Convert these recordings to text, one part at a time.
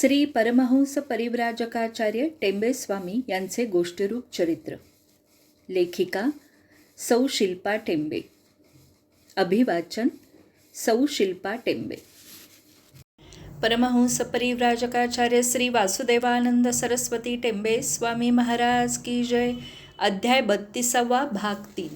श्री परमहंस परिव्राजकाचार्य टेंबेस्वामी यांचे गोष्टीरूप चरित्र. लेखिका सौ शिल्पा टेंबे. अभिवाचन सौ शिल्पा टेंबे. परमहंस परिव्राजकाचार्य श्री वासुदेवानंद सरस्वती टेंबे स्वामी महाराज की जय. अध्याय बत्तीसावा भाग तीन.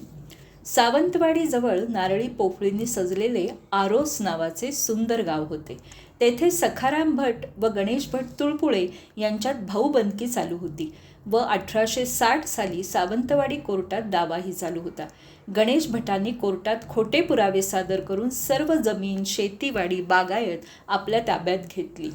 सावंतवाडीजवळ नारळी पोफळींनी सजलेले आरोस नावाचे सुंदर गाव होते. तेथे सखाराम भट व गणेश भट तुळपुळे यांच्यात भाऊबंदकी चालू होती व अठराशे साठ साली सावंतवाडी कोर्टात दावाही चालू होता. गणेश भटांनी कोर्टात खोटे पुरावे सादर करून सर्व जमीन शेतीवाडी बागायत आपल्या ताब्यात घेतली.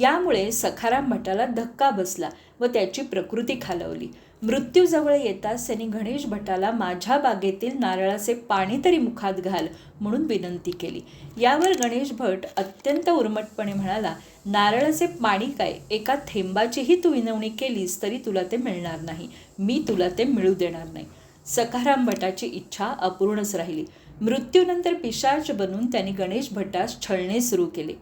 यामुळे सखाराम भटाला धक्का बसला व त्याची प्रकृती खालवली. मृत्यूजवळ येताच त्यांनी गणेश भटाला माझ्या बागेतील नारळाचे पाणी तरी मुखात घाल म्हणून विनंती केली. यावर गणेश भट अत्यंत उर्मटपणे म्हणाला नारळाचे पाणी काय? एका थेंबाचीही तू विनवणी केलीस तरी तुला ते मिळणार नाही. मी तुला ते मिळू देणार नाही. सखाराम भटाची इच्छा अपूर्णच राहिली. मृत्यूनंतर पिशाच बनून त्यांनी गणेश भटास छळणे सुरू केले.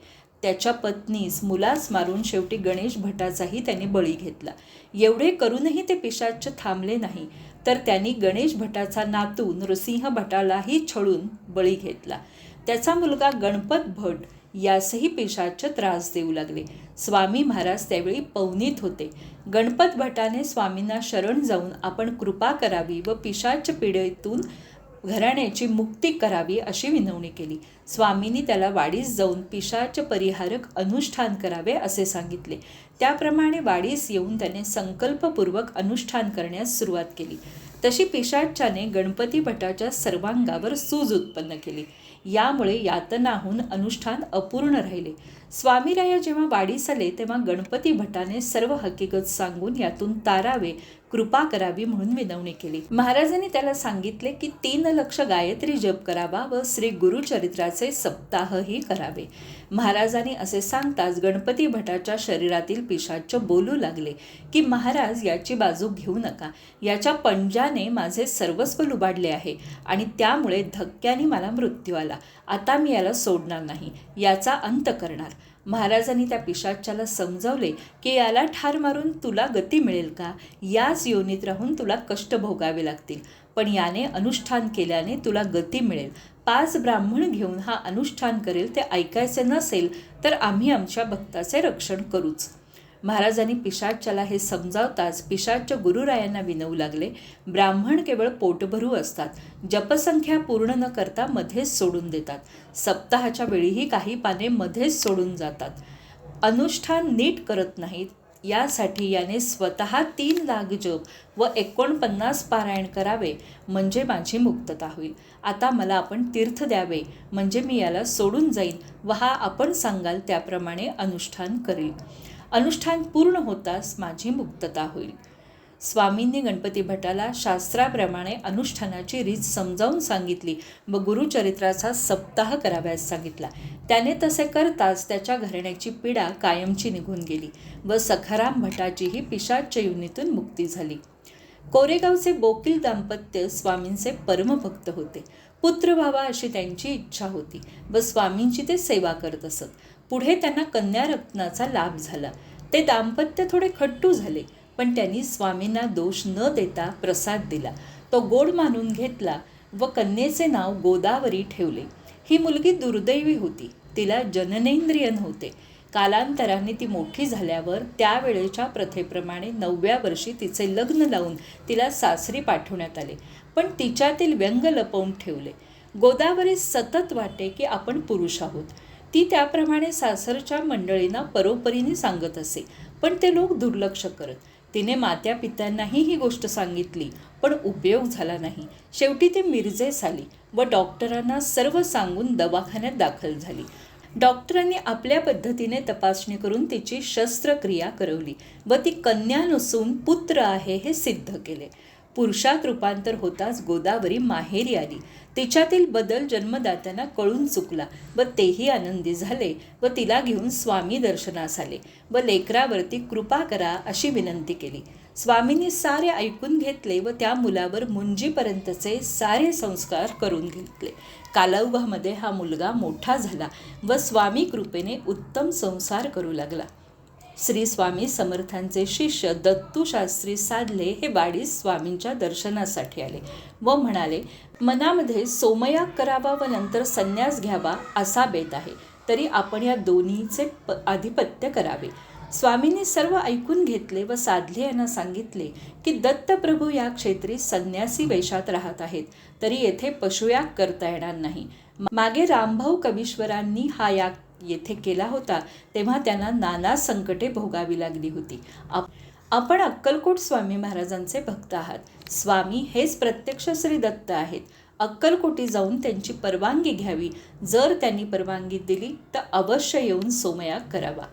त्याच्या पत्नीस मुलास मारून शेवटी गणेश भटाचाही त्यांनी बळी घेतला. एवढे करूनही ते पिशाच थांबले नाही तर त्यांनी गणेश भटाचा नातू नृसिंह भटालाही छळून बळी घेतला. त्याचा मुलगा गणपत भट यासही पिशाच त्रास देऊ लागले. स्वामी महाराज त्यावेळी पवनीत होते. गणपत भटाने स्वामींना शरण जाऊन आपण कृपा करावी व पिशाच पिढीतून घराण्याची मुक्ती करावी अशी विनवणी केली. स्वामींनी त्याला वाडीस जाऊन पिशाच परिहारक अनुष्ठान करावे असे सांगितले. त्याप्रमाणे वाडीस येऊन त्याने संकल्पपूर्वक अनुष्ठान करण्यास सुरुवात केली. तशी पिशाच्याने गणपती भटाच्या सर्वांगावर सूज उत्पन्न केली. यामुळे यातनाहून अनुष्ठान अपूर्ण राहिले. स्वामीराया जेव्हा वाढीस आले तेव्हा गणपती भटाने सर्व हकीकत सांगून यातून तारावे कृपा करावी म्हणून विनवणी केली. महाराजांनी त्याला सांगितले की तीन लक्ष गायत्री जप करावा व श्री गुरुचरित्राचे सप्ताहही करावे. महाराजांनी असे सांगताच गणपती भटाच्या शरीरातील पिशाच बोलू लागले की महाराज याची बाजू घेऊ नका. याच्या पंजाने माझे सर्वस्व लुबाडले आहे आणि त्यामुळे धक्क्याने मला मृत्यू आला. आता मी याला सोडणार नाही. याचा अंत करणार. महाराजांनी त्या पिशाच्याला समजावले की याला ठार मारून तुला गती मिळेल का? याच योनीत राहून तुला कष्ट भोगावे लागतील. पण याने अनुष्ठान केल्याने तुला गती मिळेल. पाच ब्राह्मण घेऊन हा अनुष्ठान करेल ते ऐकायचे नसेल तर आम्ही आमच्या भक्ताचे रक्षण करूच. महाराजांनी पिशाच्याला हे समजावताच पिशाच्या गुरुरायांना विनवू लागले. ब्राह्मण केवळ पोटभरू असतात. जपसंख्या पूर्ण न करता मध्येच सोडून देतात. सप्ताहाच्या वेळीही काही पाने मध्येच सोडून जातात. अनुष्ठान नीट करत नाहीत. यासाठी याने स्वतः तीन लाख जप व एकोणपन्नास पारायण करावे म्हणजे माझी मुक्तता होईल. आता मला आपण तीर्थ द्यावे म्हणजे मी याला सोडून जाईन व हा आपण सांगाल त्याप्रमाणे अनुष्ठान करेल. अनुष्ठान पूर्ण होताच माझी मुक्तता होईल. स्वामींनी गणपती भटाला शास्त्राप्रमाणे अनुष्ठानाची रीत समजावून सांगितली व गुरुचरित्राचा सप्ताह कराव्यास सांगितला. त्याने तसे करताच त्याच्या घराण्याची पीडा कायमची निघून गेली व सखाराम भटाचीही पिशाच युनीतून मुक्ती झाली. कोरेगावचे बोकील दाम्पत्य स्वामींचे परमभक्त होते. पुत्र व्हावा अशी त्यांची इच्छा होती व स्वामींची ते सेवा करत असत. पुढे त्यांना कन्या रत्नाचा लाभ झाला. ते दाम्पत्य थोडे खट्टू झाले पण त्यांनी स्वामींना दोष न देता प्रसाद दिला. तो गोड मानून घेतला व कन्येचे नाव गोदावरी ठेवले. ही मुलगी दुर्दैवी होती. तिला जननेंद्रिय नव्हते कालांतराने ती मोठी झाल्यावर त्यावेळेच्या प्रथेप्रमाणे नवव्या वर्षी तिचे लग्न लावून तिला सासरी पाठवण्यात आले. पण तिच्यातील व्यंग लपवून ठेवले. गोदावरी सतत वाटे की आपण पुरुष आहोत. ती त्याप्रमाणे सासरच्या मंडळींना परोपरीने सांगत असे. पण ते लोक दुर्लक्ष करत. तिने मात्या पित्यांनाही ही गोष्ट सांगितली पण उपयोग झाला नाही. शेवटी ती मिरजेस आली व डॉक्टरांना सर्व सांगून दवाखान्यात दाखल झाली. डॉक्टरांनी आपल्या पद्धतीने तपासणी करून तिची शस्त्रक्रिया करवली व ती कन्या नसून पुत्र आहे हे सिद्ध केले. पुरुषात रूपांतर होताच गोदावरी माहेरी आली. तिच्यातील बदल जन्मदात्यांना कळून चुकला व तेही आनंदी झाले व तिला घेऊन स्वामी दर्शनास आले व लेकरावरती कृपा करा अशी विनंती केली. स्वामींनी सारे ऐकून घेतले व त्या मुलावर मुंजीपर्यंतचे सारे संस्कार करून घेतले. कालौघामध्ये हा मुलगा मोठा झाला व स्वामी कृपेने उत्तम संसार करू लागला. श्री स्वामी समर्थांचे शिष्य दत्तू शास्त्री साधले हे वाडीस स्वामींच्या दर्शनासाठी आले व म्हणाले मनामध्ये सोमयाग करावा व नंतर संन्यास घ्यावा असा बेत आहे. तरी आपण या दोन्हीचे प आधिपत्य करावे. स्वामींनी सर्व ऐकून घेतले व साधले यांना सांगितले की दत्तप्रभू या क्षेत्री संन्यासी वेशात राहत आहेत तरी येथे पशुयाग करता येणार नाही. मागे रामभाऊ कवीश्वरांनी हा याग येथे केला होता तेव्हा त्यांना नाना संकटे भोगावी लागली होती. आप आपण अक्कलकोट स्वामी महाराजांचे भक्त आहात. स्वामी हेच प्रत्यक्ष श्री दत्त आहेत. अक्कलकोटी जाऊन त्यांची परवानगी घ्यावी. जर त्यांनी परवानगी दिली तर अवश्य येऊन सोमयाग करावा.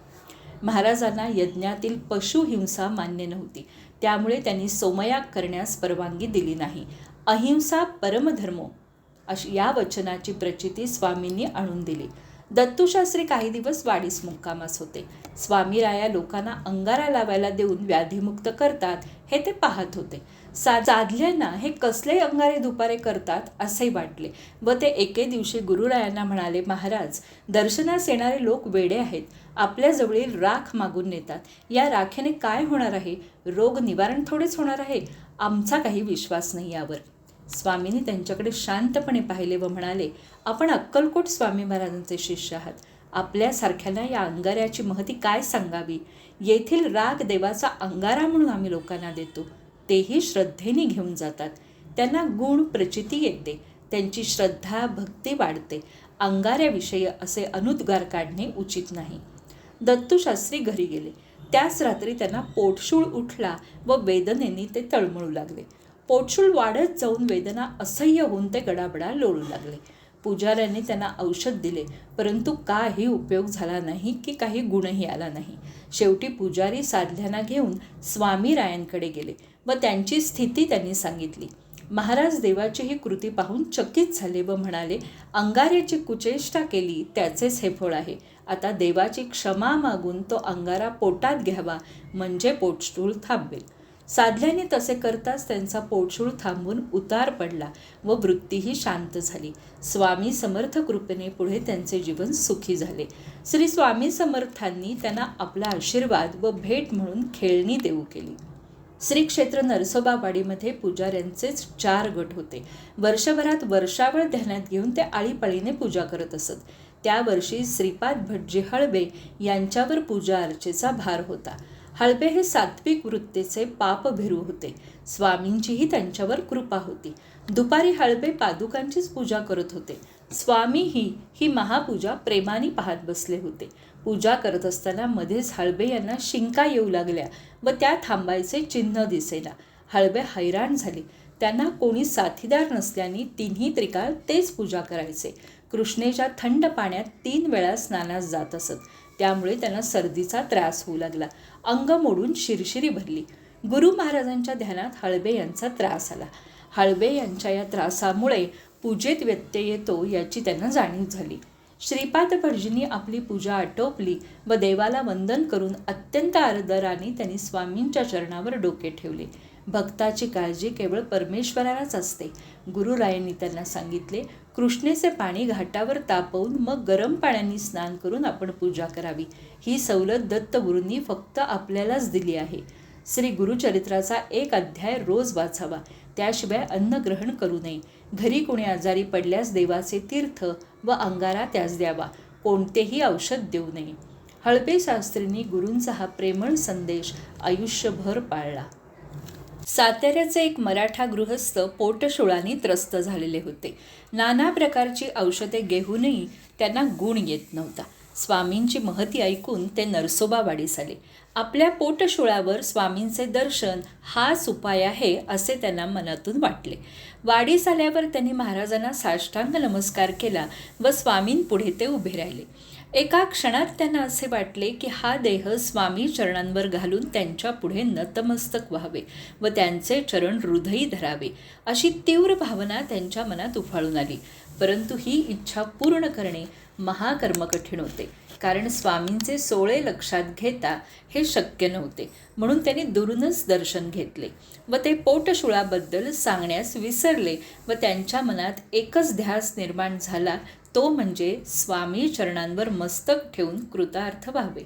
महाराजांना यज्ञातील पशुहिंसा मान्य नव्हती. त्यामुळे त्यांनी सोमयाग करण्यास परवानगी दिली नाही. अहिंसा परमधर्मो अशी या वचनाची प्रचिती स्वामींनी आणून दिली. दत्तूशास्त्री काही दिवस वाडीस मुक्कामास होते. स्वामीराया लोकांना अंगारा लावायला देऊन व्याधीमुक्त करतात हे ते पाहत होते. सा साधल्यांना हे कसले अंगारे दुपारे करतात असे वाटले. व ते एके दिवशी गुरुरायांना म्हणाले महाराज दर्शनास येणारे लोक वेडे आहेत. आपल्याजवळील राख मागून नेतात. या राखेने काय होणार आहे? रोग निवारण थोडेच होणार आहे? आमचा काही विश्वास नाही यावर. स्वामींनी त्यांच्याकडे शांतपणे पाहिले व म्हणाले आपण अक्कलकोट स्वामी महाराजांचे शिष्य आहात. आपल्यासारख्यांना या अंगाऱ्याची महती काय सांगावी? येथील राग देवाचा अंगारा म्हणून आम्ही लोकांना देतो. तेही श्रद्धेने घेऊन जातात. त्यांना गुण प्रचिती येते. त्यांची श्रद्धा भक्ती वाढते. अंगाऱ्याविषयी असे अनुद्गार काढणे उचित नाही. दत्तूशास्त्री घरी गेले. त्याच रात्री त्यांना पोटशूळ उठला व वेदनेने ते तळमळू लागले. पोटशूळ वाढत जाऊन वेदना असह्य होऊन ते गडाबडा लोळू लागले. पुजाऱ्यांनी त्यांना औषध दिले परंतु काही उपयोग झाला नाही की काही गुणही आला नाही. शेवटी पुजारी साधल्यांना घेऊन स्वामी रायांकडे गेले. व त्यांची स्थिती त्यांनी सांगितली. महाराज देवाची ही कृती पाहून चकित झाले व म्हणाले अंगाऱ्याची कुचेष्टा केली त्याचेच हे फळ आहे. आता देवाची क्षमा मागून तो अंगारा पोटात घ्यावा म्हणजे पोटशूळ थांबेल साधल्याने तसे करताच त्यांचा पोटशूळ थांबून उतार पडला व वृत्तीही शांत झाली. स्वामी समर्थ कृपेने पुढे त्यांचे जीवन सुखी झाले. श्री स्वामी समर्थांनी त्यांना आपला आशीर्वाद व भेट म्हणून खेळणी देऊ केली. श्री क्षेत्र नरसोबावाडीमध्ये पुजाऱ्यांचेच चार गट होते. वर्षभरात वर्षावळ ध्यानात घेऊन ते आळीपाळीने पूजा करत असत. त्या वर्षी श्रीपाद भटजी हळबे यांच्यावर पूजा अर्चेचा भार होता. हळबे हे सात्विक वृत्तीचे पापभिरू होते. स्वामींचीही त्यांच्यावर कृपा होती. दुपारी हळबे पादुकांचीच पूजा करत होते. स्वामीही ही महापूजा प्रेमाने पाहत बसले होते. पूजा करत असताना मध्येच हळबे यांना शिंका येऊ लागल्या व त्या थांबायचे चिन्ह दिसेना. हळबे हैराण झाले. त्यांना कोणी साथीदार नसल्याने तिन्ही त्रिकाळ तेच पूजा करायचे. कृष्णेच्या थंड पाण्यात तीन वेळा स्नानास जात असत. त्यामुळे त्यांना सर्दीचा त्रास होऊ लागला. अंग मोडून शिरशिरी भरली. गुरु महाराजांच्या ध्यानात हळबे यांचा त्रास आला. हळबे यांच्या या त्रासामुळे पूजेत व्यत्यय येतो याची त्यांना जाणीव झाली. श्रीपाद भटजींनी आपली पूजा आटोपली व देवाला वंदन करून अत्यंत आदराने त्यांनी स्वामींच्या चरणावर डोके ठेवले. भक्ताची काळजी केवळ परमेश्वरालाच असते. गुरुरायांनी त्यांना सांगितले कृष्णेचे पाणी घाटावर तापवून मग गरम पाण्याने स्नान करून आपण पूजा करावी. ही सवलत दत्तगुरूंनी फक्त आपल्यालाच दिली आहे. श्री गुरुचरित्राचा एक अध्याय रोज वाचावा. त्याशिवाय अन्न ग्रहण करू नये. घरी कोणी आजारी पडल्यास देवाचे तीर्थ व अंगारा त्यास द्यावा. कोणतेही औषध देऊ नये. हळपे शास्त्रींनी गुरूंचा हा प्रेमळ संदेश आयुष्यभर पाळला. साताऱ्याचे एक मराठा गृहस्थ पोटशुळाने त्रस्त झालेले होते. नाना प्रकारची औषधे घेऊनही त्यांना गुण येत नव्हता. स्वामींची महती ऐकून ते नरसोबावाडीस आले आपल्या पोटशुळावर स्वामींचे दर्शन हाच उपाय आहे असे त्यांना मनातून वाटले. वाडीस आल्यावर त्यांनी महाराजांना साष्टांग नमस्कार केला व स्वामींपुढे ते उभे राहिले. एका क्षणात त्यांना असे वाटले की हा देह स्वामी चरणांवर घालून त्यांच्या पुढे नतमस्तक व्हावे व त्यांचे चरण हृदयी धरावे अशी तीव्र भावना त्यांच्या मनात उफाळून आली. परंतु ही इच्छा पूर्ण करणे महाकर्म कठीण होते. कारण स्वामींचे सोळे लक्षात घेता हे शक्य नव्हते. म्हणून त्यांनी दुरूनच दर्शन घेतले व ते पोटशुळाबद्दल सांगण्यास विसरले व त्यांच्या मनात एकच ध्यास निर्माण झाला तो म्हणजे स्वामी चरणांवर मस्तक ठेवून कृतार्थ व्हावे.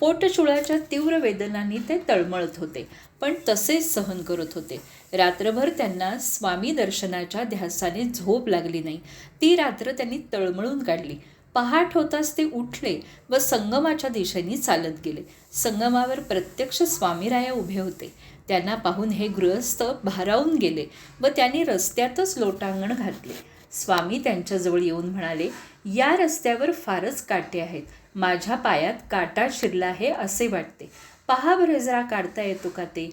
पोटशुळाच्या तीव्र वेदनांनी ते तळमळत होते पण तसेच सहन करत होते. रात्रभर त्यांना स्वामी दर्शनाच्या ध्यासाने झोप लागली नाही. ती रात्र त्यांनी तळमळून काढली. पहाट होताच ते उठले व संगमाच्या दिशेने चालत गेले. संगमावर प्रत्यक्ष स्वामीराया उभे होते. त्यांना पाहून हे गृहस्थ भारावून गेले व त्यांनी रस्त्यातच लोटांगण घातले. स्वामी त्यांच्याजवळ येऊन म्हणाले या रस्त्यावर फारच काटे आहेत. माझ्या पायात काटा शिरला आहे असे वाटते. पहा बरं जरा काढता येतो का ते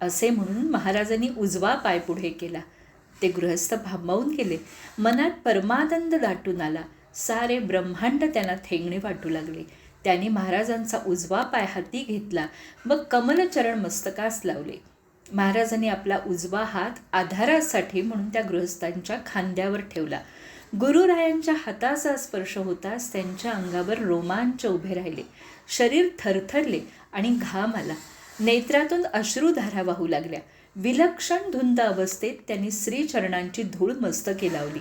असे म्हणून महाराजांनी उजवा पाय पुढे केला. ते गृहस्थ भांबावून गेले. मनात परमानंद दाटून आला. सारे ब्रह्मांड त्यांना थेंगणे वाटू लागले. त्यांनी महाराजांचा उजवा पाय हाती घेतला. व कमलचरण मस्तकास लावले. महाराजांनी आपला उजवा हात आधारासाठी म्हणून त्या गृहस्थांच्या खांद्यावर ठेवला. गुरुरायांच्या हाताचा स्पर्श होताच त्यांच्या अंगावर रोमांच उभे राहिले. शरीर थरथरले आणि घाम आला. नेत्रातून अश्रूधारा वाहू लागल्या. विलक्षण धुंद अवस्थेत त्यांनी श्रीचरणांची धूळ मस्तके लावली.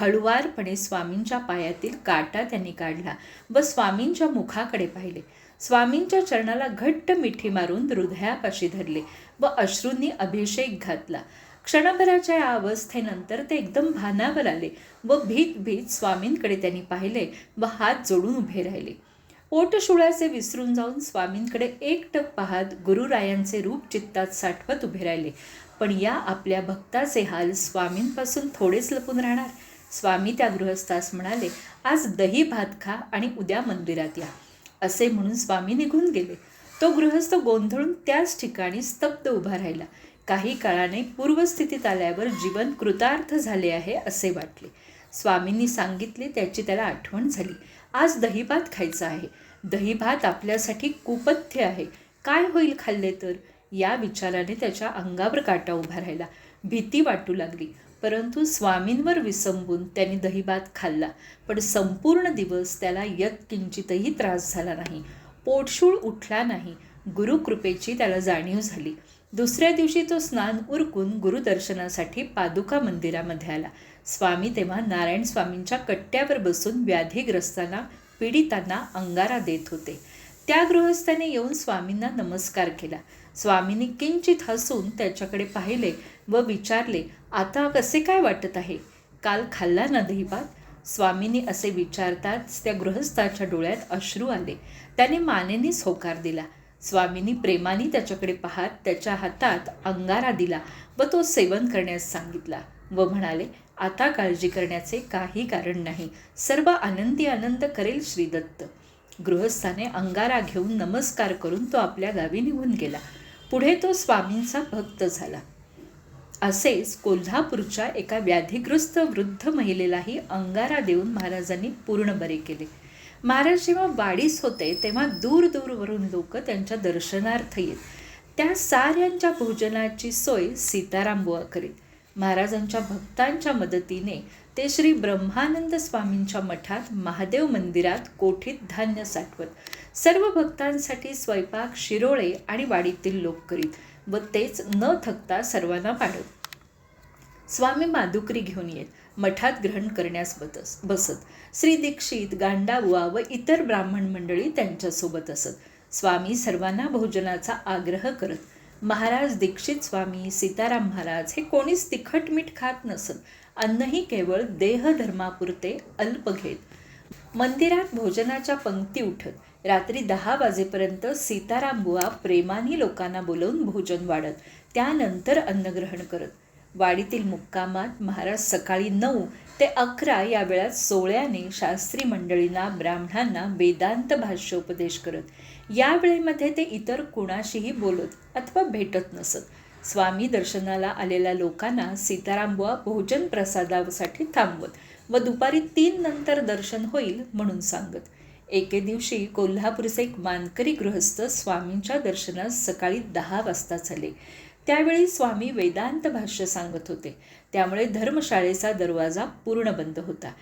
हळुवारपणे स्वामींच्या पायातील काटा त्यांनी काढला व स्वामींच्या मुखाकडे पाहिले. स्वामींच्या चरणाला घट्ट मिठी मारून हृदयापाशी धरले व अश्रूंनी अभिषेक घातला. क्षणभराच्या या अवस्थेनंतर ते एकदम भानावर आले व भीत भीत स्वामींकडे त्यांनी पाहिले व हात जोडून उभे राहिले. पोटशुळाचे विसरून जाऊन स्वामींकडे एकटक पाहत गुरुरायांचे रूप चित्तात साठवत उभे राहिले. पण या आपल्या भक्ताचे हाल स्वामींपासून थोडेच लपून राहणार? स्वामी त्या गृहस्थास म्हणाले आज दही भात खा आणि उद्या मंदिरात या. असे म्हणून स्वामी निघून गेले. तो गृहस्थ गोंधळून त्याच ठिकाणी स्तब्ध उभा राहिला. काही काळाने पूर्वस्थितीत आल्यावर जीवन कृतार्थ झाले आहे असे वाटले. स्वामींनी सांगितले त्याची त्याला आठवण झाली. आज दहीभात खायचा आहे. दहीभात आपल्यासाठी कुपथ्य आहे. काय होईल खाल्ले तर? या विचाराने त्याच्या अंगावर काटा उभा राहिला. भीती वाटू लागली. परंतु स्वामींवर विसंबून त्यांनी दहीभात खाल्ला. पण संपूर्ण दिवस त्याला यत्किंचितही त्रास झाला नाही. पोटशूळ उठला नाही. गुरुकृपेची त्याला जाणीव झाली. दुसऱ्या दिवशी तो स्नान उरकून गुरुदर्शनासाठी पादुका मंदिरामध्ये आला. स्वामी तेव्हा नारायण स्वामींच्या कट्ट्यावर बसून व्याधीग्रस्तांना पीडितांना अंगारा देत होते. त्या गृहस्थाने येऊन स्वामींना नमस्कार केला. स्वामींनी किंचित हसून त्याच्याकडे पाहिले व विचारले आता कसे काय वाटत आहे? काल खाल्ला ना दहीपात स्वामींनी असे विचारताच त्या गृहस्थाच्या डोळ्यात अश्रू आले. त्याने मानेनेच होकार दिला. स्वामींनी प्रेमाने त्याच्याकडे पाहत त्याच्या हातात अंगारा दिला व तो सेवन करण्यास सांगितला व म्हणाले आता काळजी करण्याचे काही कारण नाही. सर्व आनंदी आनंद करेल श्रीदत्त. गृहस्थाने अंगारा घेऊन नमस्कार करून तो आपल्या गावी निघून गेला. पुढे तो स्वामींचा भक्त झाला. असेच कोल्हापूरच्या एका व्याधीग्रस्त वृद्ध महिलेलाही अंगारा देऊन महाराजांनी पूर्ण बरे केले. महाराज जेव्हा वाढीस होते तेव्हा दूर दूरवरून लोक त्यांच्या दर्शनार्थ येत. त्या साऱ्यांच्या भोजनाची सोय सीताराम बुवा करीत. महाराजांच्या भक्तांच्या मदतीने ते श्री ब्रह्मानंद स्वामींच्या मठात महादेव मंदिरात कोठीत धान्य साठवत. सर्व भक्तांसाठी स्वयंपाक शिरोळे आणि वाडीतील लोक करीत. व तेच न थकता सर्वांना पाडत स्वामी माधुकरी घेऊन येत मठात ग्रहण करण्यास बतस बसत. श्री दीक्षित गांडाबुवा व इतर ब्राह्मण मंडळी त्यांच्यासोबत असत. स्वामी सर्वांना भोजनाचा आग्रह करत महाराज दीक्षित स्वामी सीताराम महाराज हे कोणीच तिखट मीठ खात नसत. अन्नही केवळ देहधर्मापुरते अल्प घेत. मंदिरात भोजनाच्या पंक्ती उठत रात्री दहा वाजेपर्यंत सीताराम बुवा प्रेमाने लोकांना बोलवून भोजन वाढत त्यानंतर अन्नग्रहण करत. वाडीतील मुक्कामात महाराज सकाळी नऊ ते अकरा या वेळात सोहळ्याने शास्त्री मंडळींना ब्राह्मणांना वेदांत भाष्योपदेश करत. या वेळेमध्ये ते इतर कुणाशीही बोलत अथवा भेटत नसत. स्वामी दर्शनाला आलेल्या लोकांना सीतारामबुवा भोजन प्रसादासाठी थांबवत व दुपारी तीन नंतर दर्शन होईल म्हणून सांगत. एके दिवशी कोल्हापूरचे एक मानकरी गृहस्थ स्वामींच्या दर्शनास सकाळी दहा वाजता झाले. त्यावेळी स्वामी वेदांत भाष्य सांगत होते. त्यामुळे धर्मशाळेचा दरवाजा पूर्ण बंद होता.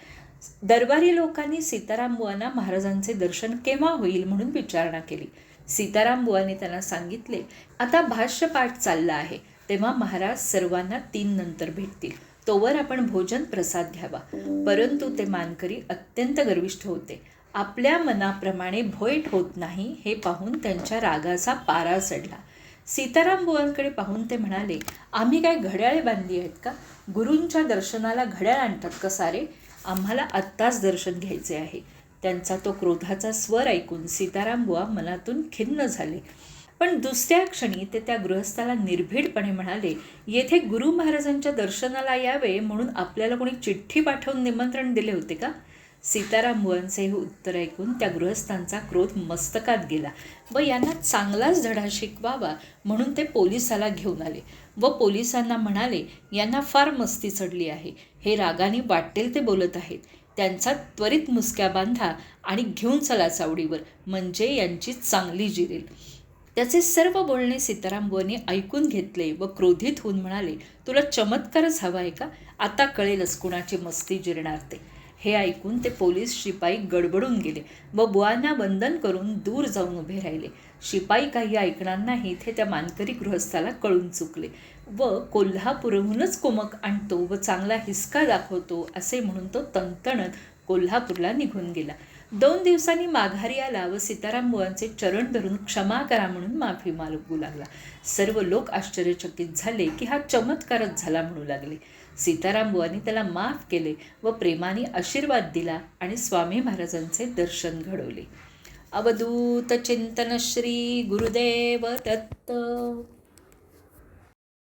दरबारी लोकांनी सीताराम बुवांना महाराजांचे दर्शन केव्हा होईल म्हणून विचारणा केली. सीताराम बुवाने त्यांना सांगितले आता भाष्यपाठ चालला आहे. तेव्हा महाराज सर्वांना तीन नंतर भेटतील. तोवर आपण भोजन प्रसाद घ्यावा. परंतु ते मानकरी अत्यंत गर्विष्ठ होते. आपल्या मनाप्रमाणे भोईट होत नाही हे पाहून त्यांच्या रागाचा पारा चढला. सीताराम बुवांकडे पाहून ते म्हणाले आम्ही काय घड्याळे बांधली आहेत का? गुरूंच्या दर्शनाला घड्याळ आणतात का सारे? आम्हाला आत्ताच दर्शन घ्यायचे आहे. त्यांचा तो क्रोधाचा स्वर ऐकून सीताराम बुवा मनातून खिन्न झाले. पण दुसऱ्या क्षणी ते त्या गृहस्थाला निर्भीडपणे म्हणाले येथे गुरु महाराजांच्या दर्शनाला यावे म्हणून आपल्याला कोणी चिठ्ठी पाठवून निमंत्रण दिले होते का? सीताराम बुवांचे हे उत्तर ऐकून त्या गृहस्थांचा क्रोध मस्तकात गेला. व यांना चांगलाच धडा शिकवावा म्हणून ते पोलिसाला घेऊन आले. व पोलिसांना म्हणाले यांना फार मस्ती चढली आहे. हे रागाने वाटेल ते बोलत आहेत. त्यांचा त्वरित मुसक्या बांधा आणि घेऊन चला चावडीवर. म्हणजे यांची चांगली जिरेल. त्याचे सर्व बोलणे सीताराम सीतारामबुवांनी ऐकून घेतले व क्रोधित होऊन म्हणाले तुला चमत्कारच हवा आहे का? आता कळेलच कुणाची मस्ती जिरणार ते. हे ऐकून ते पोलीस शिपाई गडबडून गेले व बुवांना बंधन करून दूर जाऊन उभे राहिले. शिपाई काही ऐकणार नाहीत हे त्या मानकरी गृहस्थाला कळून चुकले व कोल्हापूरहूनच कोमक आणतो व चांगला हिसका दाखवतो असे म्हणून तो तणतणत कोल्हापूरला निघून गेला. दोन दिवसांनी माघारी आला व सीताराम बुवांचे चरण धरून क्षमा करा म्हणून माफी मागू लागला. सर्व लोक आश्चर्यचकित झाले की हा चमत्कारच झाला म्हणू लागले. सीताराम बुवांनी त्याला माफ केले व प्रेमाने आशीर्वाद दिला आणि स्वामी महाराजांचे दर्शन घडवले. अवधूत चिंतन श्री गुरुदेव दत्त.